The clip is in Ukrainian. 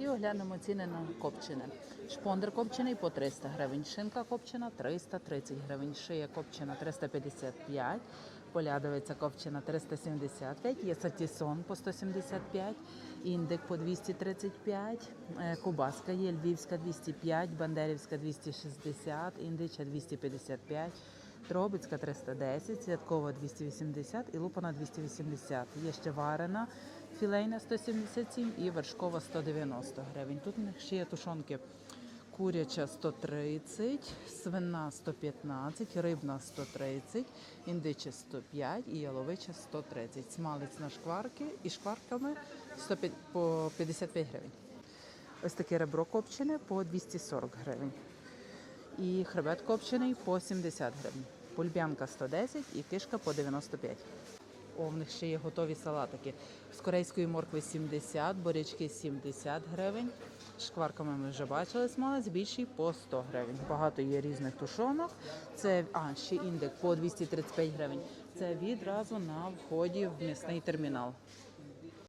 І оглянемо ціни на копчене. Шпондер копчений по 300 гривень, шинка копчена 330 гривень, шия копчена 355, полядовиця копчена 375, є сатісон по 175, індик по 235, е, кубаска є львівська 205, бандерівська 260, індича 255, Тробицька 310, святкова 280 і лупана 280. Є ще варена філейна 177 і вершкова 190 гривень. Тут у них ще є тушонки. Куряча 130, свина 115, рибна 130, індича 105 і яловича 130. Смалець на шкварки і шкварками 105, по 55 гривень. Ось таке ребро копчене по 240 гривень. І хребет копчений по 70 гривень. Пульбянка 110 і кишка по 95. О, в них ще є готові салатики. З корейської моркви 70, борячки 70 гривень. Шкварками ми вже бачили смалець, більший по 100 гривень. Багато є різних тушонок. Це а, ще індик по 235 гривень. Це відразу на вході в м'ясний термінал.